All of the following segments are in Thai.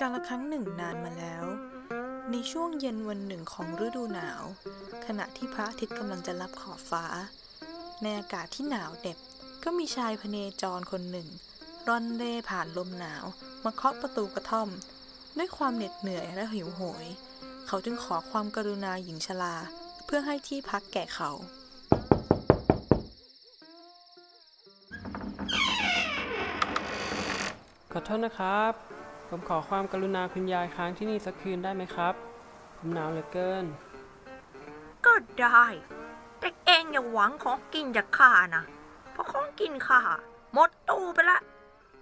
กาลครั้งหนึ่งนานมาแล้ว ในช่วงเย็นวันหนึ่งของฤดูหนาว ขณะที่พระอาทิตย์กำลังจะลับขอบฟ้า ในอากาศที่หนาวเหน็บก็มีชายพเนจรคนหนึ่ง ร่อนเร่ผ่านลมหนาว มาเคาะประตูกระท่อม ด้วยความเหน็ดเหนื่อยและหิวโหย เขาจึงขอความกรุณาหญิงชรา เพื่อให้ที่พักแก่เขาขอโทษนะครับ ผมขอความกรุณาคุณยายค้างที่นี่สักคืนได้ไหมครับ ผมหนาวเหลือเกิน ก็ได้ แต่เองอย่าหวังของกินจากข้านะ เพราะของกินข้าหมดตู้ไปละ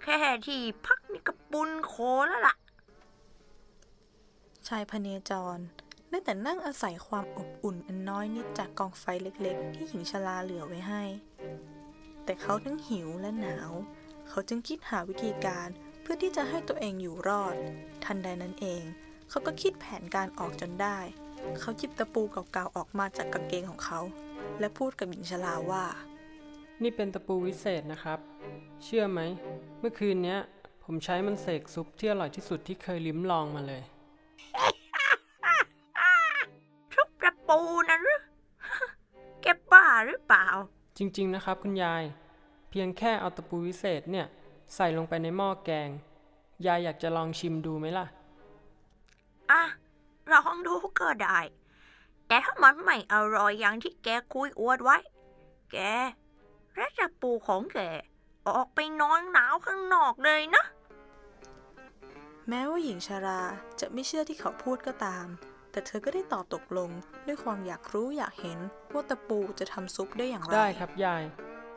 แค่ที่พักนี่ก็บุญโคแล้วล่ะ ชายพเนจรได้แต่นั่งอาศัยความอบอุ่นอันน้อยนิดจากกองไฟเล็กๆ ที่หญิงชราเหลือไว้ให้ แต่เขาทั้งหิวและหนาว เขาจึงคิดหาวิธีการ เพื่อที่จะให้ตัวเองอยู่รอด ทันใดนั้นเอง เขาก็คิดแผนการออกจนได้ เขาจิบตะปูเก่าๆออกมาจากกางเกงของเขา และพูดกับหญิงชราว่า นี่เป็นตะปูวิเศษนะครับ เชื่อไหม เมื่อคืนเนี้ย ผมใช้มันเสกซุปที่อร่อยที่สุดที่เคยลิ้มลองมาเลย ทุบตะปูนะหรือ แกบ้าหรือเปล่า จริงๆนะครับคุณยาย เพียงแค่เอาตะปูวิเศษเนี่ย ใส่ลงไปในหม้อแกง ยายอยากจะลองชิมดูไหมล่ะ อะลองดูก็ได้ แต่ถ้ามันไม่อร่อยอย่างที่แกคุยอวดไว้ แกและตะปูของแกออกไปนอนหนาวข้างนอกเลยนะ แม้ว่าหญิงชาราจะไม่เชื่อที่เขาพูดก็ตาม แต่เธอก็ได้ตอบตกลงด้วยความอยากรู้อยากเห็นว่าตะปูจะทำซุปได้อย่างไร ได้ครับยาย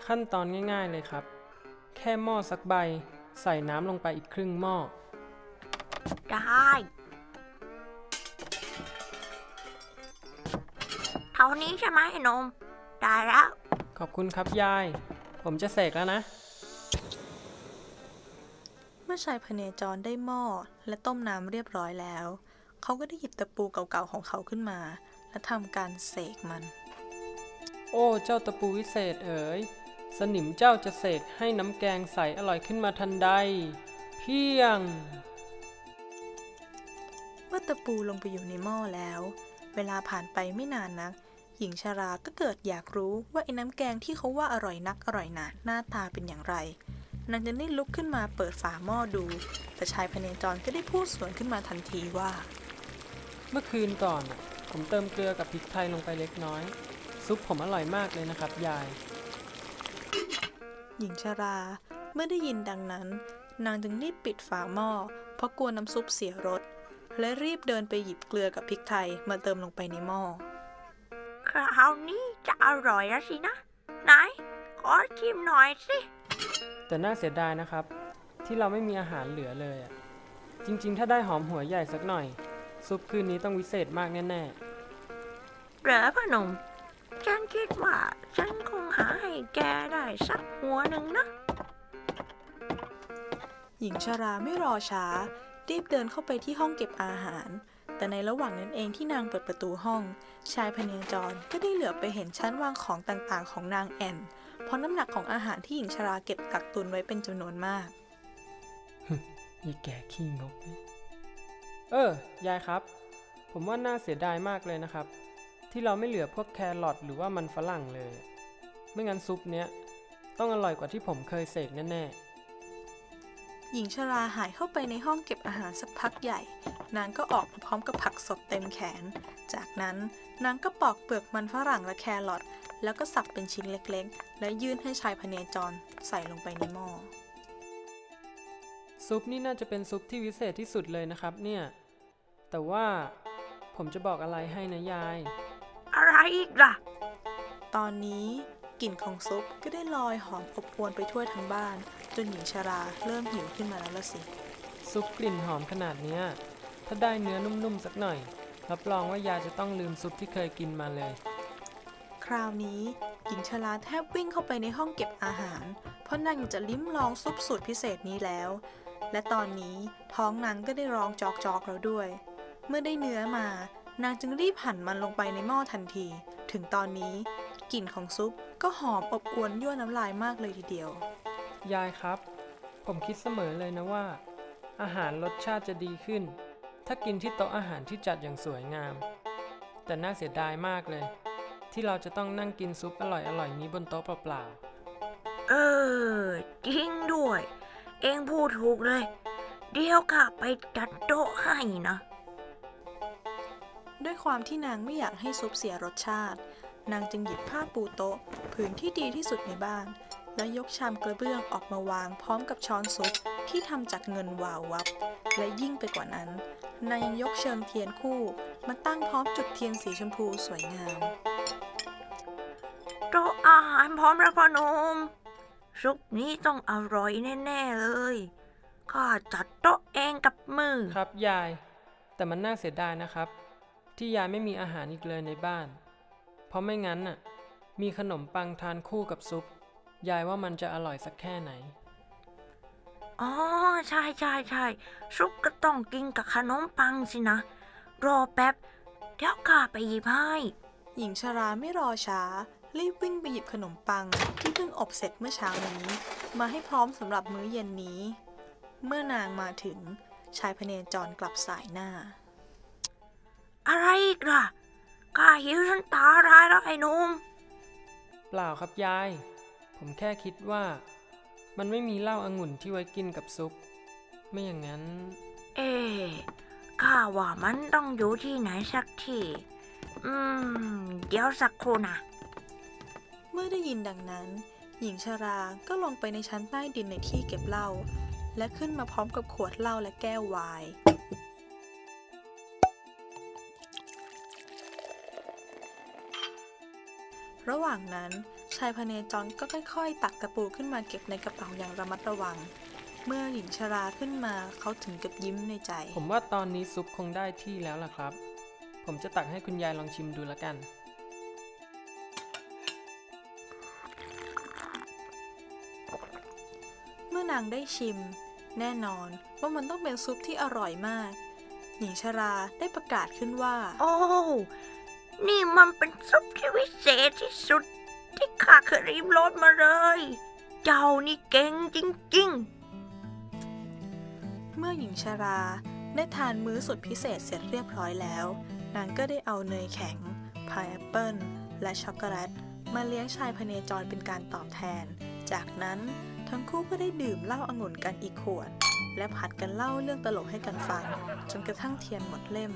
ขั้นตอนง่าย ๆเลยครับ แค่หม้อสักใบ ใส่น้ำลงไปอีกครึ่งหม้อ ได้ เท่านี้ใช่ไหมไอ้นม ได้แล้ว ขอบคุณครับยาย ผมจะเสกแล้วนะ เมื่อชายพเนจรได้หม้อและต้มน้ำเรียบร้อยแล้ว เขาก็ได้หยิบตะปูเก่าๆของเขาขึ้นมา และทำการเสกมัน โอ้ เจ้าตะปูวิเศษเอ๋ย สนิมเจ้าจะเสกให้น้ำแกงใสอร่อยขึ้นมาทันใด เพียง เมื่อตะปูลงไปอยู่ในหม้อแล้ว เวลาผ่านไปไม่นานนัก หญิงชาราก็เกิดอยากรู้ว่าไอ้น้ำแกงที่เขาว่าอร่อยนักอร่อยหนาหน้าตาเป็นอย่างไรนางจะได้ลุกขึ้นมาเปิดฝาหม้อดู แต่ชายพเนจรก็ได้พูดสวนขึ้นมาทันทีว่า เมื่อคืนก่อนน่ะผมเติมเกลือกับพริกไทยลงไปเล็กน้อย ซุปผมอร่อยมากเลยนะครับยาย หญิงชารา เมื่อได้ยินดังนั้น นางจึงรีบปิดฝาหม้อ เพราะกลัวน้ำซุปเสียรส และรีบเดินไปหยิบเกลือกับพริกไทยมาเติมลงไปในหม้อ คราวนี้จะอร่อยแล้วสินะ ไหน ขอชิมหน่อยสิ แต่น่าเสียดายนะครับ ที่เราไม่มีอาหารเหลือเลยอะจริงๆ ถ้าได้หอมหัวใหญ่สักหน่อย ซุปคืนนี้ต้องวิเศษมากแน่เหรอพ่อหนุ่ม ฉันคิดว่า ฉันคงหาให้แกได้สักหัวหนึ่งนะ หญิงชาราไม่รอช้า รีบเดินเข้าไปที่ห้องเก็บอาหาร แต่ในระหว่างนั้นเองที่นางเปิดประตูห้อง ชายพเนจรก็ได้เหลือบไปเห็นชั้นวางของต่างๆ ของนางแอน เพราะน้ำหนักของอาหารที่หญิงชาราเก็บกักตุนไว้เป็นจำนวนมากๆยี่แก่ขี้งกเอ้ยเออ ยายครับ ผมว่าน่าเสียดายมากเลยนะครับ ที่เราไม่เหลือพวกแครอทหรือว่ามันฝรั่งเลย ไม่งั้นซุปเนี้ยต้องอร่อยกว่าที่ผมเคยเสกแน่ๆ หญิงชราหายเข้าไปในห้องเก็บอาหารสักพักใหญ่ นางก็ออกมาพร้อมกับผักสดเต็มแขน จากนั้นนางก็ปอกเปลือกมันฝรั่งและแครอทแล้วก็สับเป็นชิ้นเล็กๆ และยื่นให้ชายพเนจรใส่ลงไปในหม้อ ซุปนี่น่าจะเป็นซุปที่วิเศษที่สุดเลยนะครับเนี่ย แต่ว่าผมจะบอกอะไรให้นะยาย อะไรอีกล่ะ ตอนนี้กลิ่นของซุปก็ได้ลอยหอมอบอวนไปทั่วทั้งบ้าน จนหญิงชราเริ่มหิวขึ้นมาแล้วละสิ ซุปกลิ่นหอมขนาดเนี้ย ถ้าได้เนื้อนุ่มๆสักหน่อย รับรองว่ายายจะต้องลืมซุปที่เคยกินมาเลย คราวนี้หญิงชราแทบวิ่งเข้าไปในห้องเก็บอาหาร เพราะนางจะลิ้มลองซุปสูตรพิเศษนี้แล้ว และตอนนี้ท้องนางก็ได้ร้องจอกๆแล้วด้วย เมื่อได้เนื้อมา นางจึงรีบหั่นมันลงไปในหม้อทันที ถึงตอนนี้ กลิ่นของซุปก็หอมอบอวนยั่วน้ำลายมากเลยทีเดียว ยายครับ ผมคิดเสมอเลยนะว่า อาหารรสชาติจะดีขึ้น ถ้ากินที่โต๊ะอาหารที่จัดอย่างสวยงาม แต่น่าเสียดายมากเลย ที่เราจะต้องนั่งกินซุปอร่อยๆนี้บนโต๊ะเปล่าเออจริงด้วย เองพูดถูกเลย เดี๋ยวข้าไปจัดโต๊ะให้นะ ด้วยความที่นางไม่อยากให้ซุปเสียรสชาติ นางจึงหยิบผ้าปูโต๊ะผืนที่ดีที่สุดในบ้าน แล้วยกชามกระเบื้องออกมาวางพร้อมกับช้อนซุปที่ทำจากเงินวาววับ และยิ่งไปกว่านั้น นางยังยกเชิงเทียนคู่ มาตั้งพร้อมจุดเทียนสีชมพูสวยงามโต๊ะอาหารพร้อมแล้วพอหนมซุปนี้ต้องอร่อยแน่ๆเลยข้าจัดโต๊ะเองกับมือๆครับยาย แต่มันน่าเสียดายนะครับ ที่ยายไม่มีอาหารอีกเลยในบ้าน เพราะไม่งั้นน่ะ มีขนมปังทานคู่กับซุป ยายว่ามันจะอร่อยสักแค่ไหน อ๋อ ใช่ใช่ใช่ซุปก็ต้องกินกับขนมปังสินะ รอแป๊บ เดี๋ยวข้าไปหยิบให้ หญิงชราไม่รอช้า รีบวิ่งไปหยิบขนมปังที่เพิ่งอบเสร็จเมื่อเช้านี้ มาให้พร้อมสำหรับมื้อเย็นนี้ เมื่อนางมาถึงชายพเนจรกลับสายหน้า อะไรอีกล่ะข้าหิวจนตาร้ายแล้วไอ้หนุ่มเปล่าครับยาย ผมแค่คิดว่า มันไม่มีเหล้าองุ่นที่ไว้กินกับซุป ไม่อย่างนั้น เอ๊ะข้าว่ามันต้องอยู่ที่ไหนสักที่ อืม เดี๋ยวสักครู่นะ เมื่อได้ยินดังนั้น หญิงชราก็ลงไปในชั้นใต้ดินในที่เก็บเหล้าและขึ้นมาพร้อมกับขวดเหล้าและแก้วไวน์ ระหว่างนั้นชายพเนจรก็ค่อยๆ ตักตะปูขึ้นมาเก็บในกระเป๋าอย่างระมัดระวัง เมื่อหญิงชราขึ้นมาเขาถึงกับยิ้มในใจ ผมว่าตอนนี้ซุปคงได้ที่แล้วล่ะครับ ผมจะตักให้คุณยายลองชิมดูละกัน เมื่อนางได้ชิม แน่นอนว่ามันต้องเป็นซุปที่อร่อยมาก หญิงชราได้ประกาศขึ้นว่า โอ้ นี่มันเป็นซุปที่วิเศษที่สุด ที่ข้าเคยริมรสมาเลย เจ้านี่เก่งจริงเมื่อหญิงชราได้ทานมื้อสุดพิเศษเสร็จเรียบร้อยแล้ว นางก็ได้เอาเนยแข็ง พายแอปเปิลและช็อกโกแลต มาเลี้ยงชายพเนจรเป็นการตอบแทน จากนั้นทั้งคู่ก็ได้ดื่มเหล้าองุ่นกันอีกขวด และผัดกันเล่าเรื่องตลกให้กันฟัง จนกระทั่งเทียนหมดเล่ม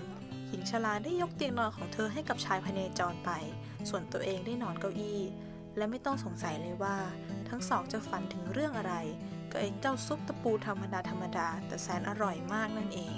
หญิงชราได้ยกเตียงนอนของเธอให้กับชายพเนจรไป ส่วนตัวเองได้นอนเก้าอี้ และไม่ต้องสงสัยเลยว่า ทั้งสองจะฝันถึงเรื่องอะไร ก็ไอ้เจ้าซุปตะปูธรรมดาธรรมดาแต่แสนอร่อยมากนั่นเอง